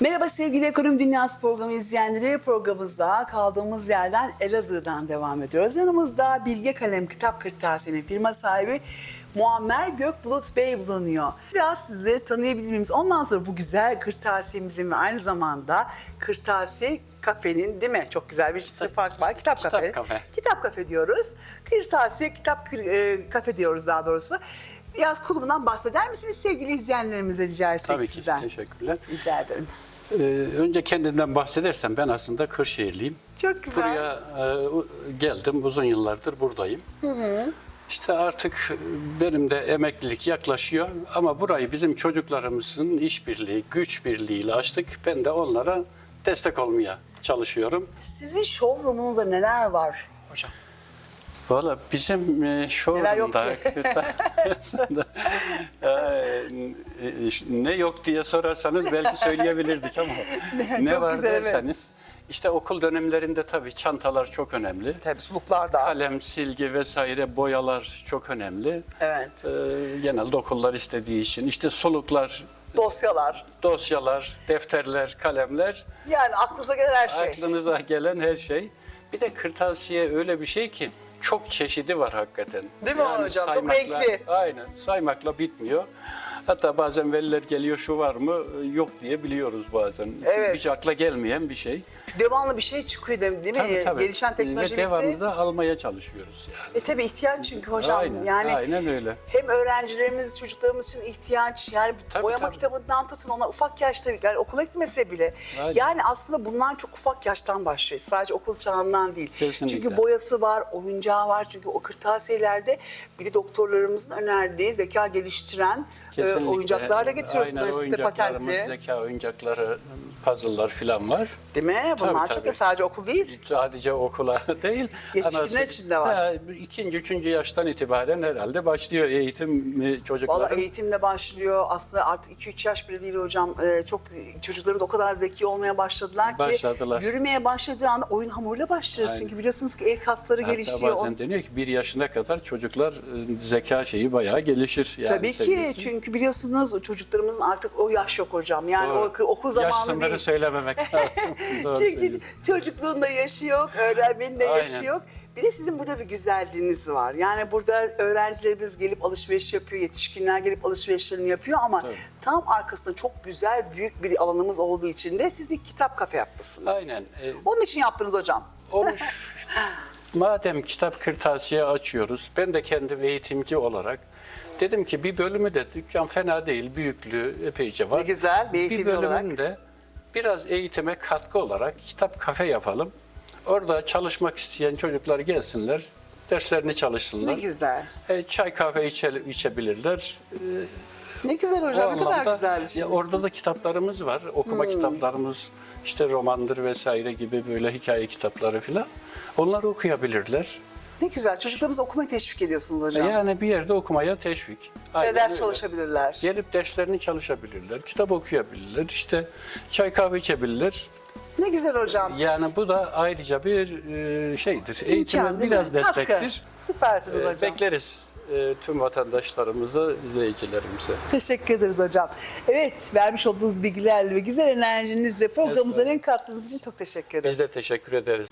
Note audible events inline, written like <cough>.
Merhaba sevgili Ekonomi Dünyası programı izleyenleri. Programımızda kaldığımız yerden Elazığ'dan devam ediyoruz. Yanımızda Bilge Kalem Kitap Kırtasiye'nin firma sahibi Muammer Gökbulut Bey bulunuyor. Biraz sizleri tanıyabilir miyiz? Ondan sonra bu güzel kırtasiyemizin ve aynı zamanda kırtasiye kafenin değil mi? Çok güzel bir sıfat var. Kitap, Kitap kafe. kafe. Kitap kafe diyoruz. Kırtasiye kitap e, kafe diyoruz daha doğrusu. Biraz kurulumundan bahseder misiniz sevgili izleyenlerimize rica etsek Tabii ki. sizden? Teşekkürler. Rica ederim. Ee, önce kendimden bahsedersem ben aslında Kırşehirliyim. Çok güzel. Buraya e, geldim. Uzun yıllardır buradayım. İşte artık benim de emeklilik yaklaşıyor ama burayı bizim çocuklarımızın işbirliği, güç birliğiyle açtık. Ben de onlara destek olmaya çalışıyorum. Sizin showroom'unuzda neler var hocam? Valla bizim e, showroom'da <laughs> e, e, ne yok diye sorarsanız belki söyleyebilirdik ama <laughs> ne, var güzel, evet. derseniz işte okul dönemlerinde tabii çantalar çok önemli. Tabii suluklar da. Kalem, silgi vesaire boyalar çok önemli. Evet. E, genelde okullar istediği için işte soluklar, Dosyalar. dosyalar, defterler, kalemler Yani aklınıza gelen her şey. Aklınıza gelen her şey. Bir de kırtasiye öyle bir şey ki çok çeşidi var hakikaten. Değil mi hocam? Çok renkli. Aynen. Saymakla bitmiyor. Hatta bazen veliler geliyor şu var mı yok diye biliyoruz bazen. Evet. Hiç akla gelmeyen bir şey. Devamlı bir şey çıkıyor değil mi? Tabii, tabii. Gelişen teknoloji Ve devamlı da almaya çalışıyoruz yani. E tabii ihtiyaç çünkü hocam. Aynen, yani aynen öyle. hem öğrencilerimiz, çocuklarımız için ihtiyaç. Yani Tabii, boyama tabii. kitabından tutun ona ufak yaşta yani okula gitmese bile. Aynen. Yani aslında bunlar çok ufak yaştan başlıyor. Sadece okul çağından değil. Kesinlikle. Çünkü boyası var, oyuncağı var. Çünkü o kırtasiyelerde bir de doktorlarımızın önerdiği zeka geliştiren e, Kesinlikle. oyuncaklar da getiriyoruz. Aynen, site oyuncaklarımız, patentli. Zeka oyuncakları, puzzle'lar falan var. Değil mi? Bunlar Tabii, çok tabii. sadece okul değil. Sadece okula <laughs> değil. Yetişkinler anası- için de var. Ha, ikinci, üçüncü yaştan itibaren herhalde başlıyor eğitim e, çocukların. Valla eğitimle başlıyor. Aslında artık 2-3 yaş bile değil hocam. Ee, çok çocuklarımız o kadar zeki olmaya başladılar ki Başladılar. yürümeye başladığı anda oyun hamuruyla. Aynen. Çünkü biliyorsunuz ki el kasları Hatta gelişiyor. bazen deniyor ki bir yaşına kadar çocuklar e, zeka şeyi bayağı gelişir. Yani Tabii ki seviyesi. çünkü biliyorsunuz çocuklarımızın artık o yaş yok hocam. Yani Doğru. o okul zamanı Değil. söylememek <laughs> lazım. Doğru Çünkü çocukluğunda yaşı yok, öğrenmenin de yaşı Aynen. yok. Bir de sizin burada bir güzelliğiniz var. Yani burada öğrencilerimiz gelip alışveriş yapıyor, yetişkinler gelip alışverişlerini yapıyor ama Tabii. tam arkasında çok güzel büyük bir alanımız olduğu için de siz bir kitap kafe yapmışsınız. Aynen. E, Onun için yaptınız hocam. Şu- <laughs> madem kitap kırtasiye açıyoruz, ben de kendim eğitimci olarak dedim ki bir bölümü de dükkan fena değil, büyüklüğü epeyce var. Ne güzel, bir eğitimci bölümünü olarak. de biraz eğitime katkı olarak kitap kafe yapalım. Orada çalışmak isteyen çocuklar gelsinler, derslerini çalışsınlar. Ne güzel. E, çay kahve içe, içebilirler. E, Ne güzel hocam, ne kadar güzel. Ya orada da kitaplarımız var. Okuma Hmm. kitaplarımız işte romandır vesaire gibi böyle hikaye kitapları filan. Onları okuyabilirler. Ne güzel. Çocuklarımızı okumaya teşvik ediyorsunuz hocam. Yani bir yerde okumaya teşvik. Ve Aynen ders öyle. çalışabilirler. Gelip derslerini çalışabilirler, kitap okuyabilirler, işte çay kahve içebilirler. Ne güzel hocam. Yani bu da ayrıca bir e, şeydir. İmkan, değil mi? biraz Katkı. destektir. Süpersiniz E, hocam. Bekleriz e, tüm vatandaşlarımıza, izleyicilerimize. Teşekkür ederiz hocam. Evet, vermiş olduğunuz bilgilerle ve güzel enerjinizle programımıza renk kattığınız için çok teşekkür ederiz. Biz de teşekkür ederiz.